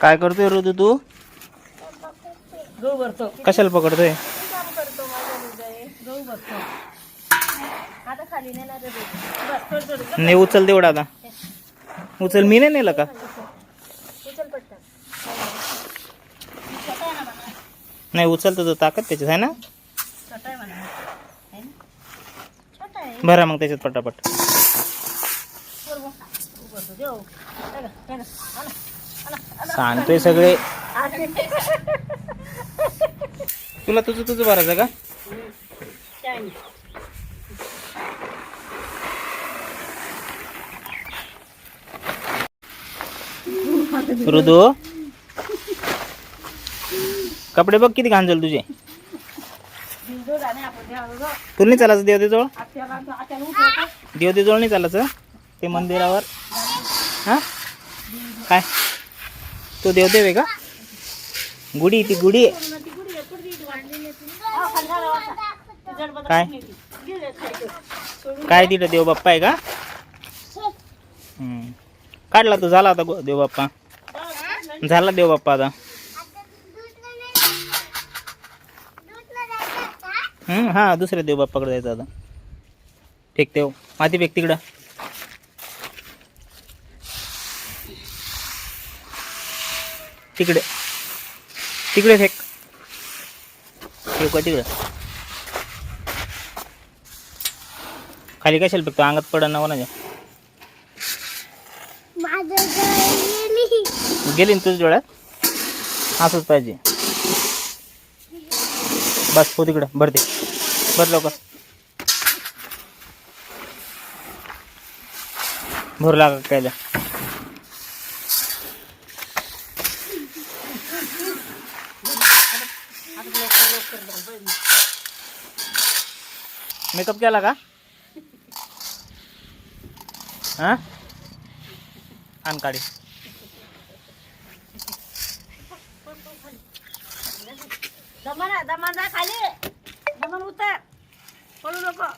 काय करतोय ऋतू तू? गहू भरतो. कशाला पकडतोय? काम करतो माझा हृदय गहू भरतो. आता खाली नेणार आहे ते. बस थोडं थोडं नाही उचल तेवढा आता. उचल मी नाही नेलं का? उचल पटकन. छोटा आहे ना म्हणा नाही उचलतो तो ताकद त्याच्यात आहे ना? छोटा आहे म्हणा. है ना? छोटा आहे भरा मग त्याच्यात पटापट. देऊ बघ, बघ. सांगतोय सगळे. तुला तुझं तुझं भरायचं का? रुदू. कपडे बघ किती घाण झाले तुझे. तुला नाही चालायचं देवतेजवळ? आत्याला देवतेजवळ नाही चालायचं ते मंदिरावर. हा? काय? तो देवदेव आहे का? गुढी ती गुढी. आहे काय? काय तिथं देव बाप्पा आहे का? हम्म. काढला तो झाला आता गो- देव बाप्पा. झाला देव बाप्पा आता. हम्म, हा दुसऱ्या देव बाप्पाकडे जायचं आता. फेक देव हो. माती फेक तिकडं. तिकडे. तिकडे फेक. फेक का तिकडं. खाली कशाला फेकतो? अंगात पडा ना कोणाच्या? गेली. ना तुझ्या डोळ्यात? असंच पाहिजे. बस हो तिकडं. भरते भर लवकर. भरू लागा कायला मेकअप केला का? हा? काढी. दमन दमन जा खाली. दमन उतर. पडू नको.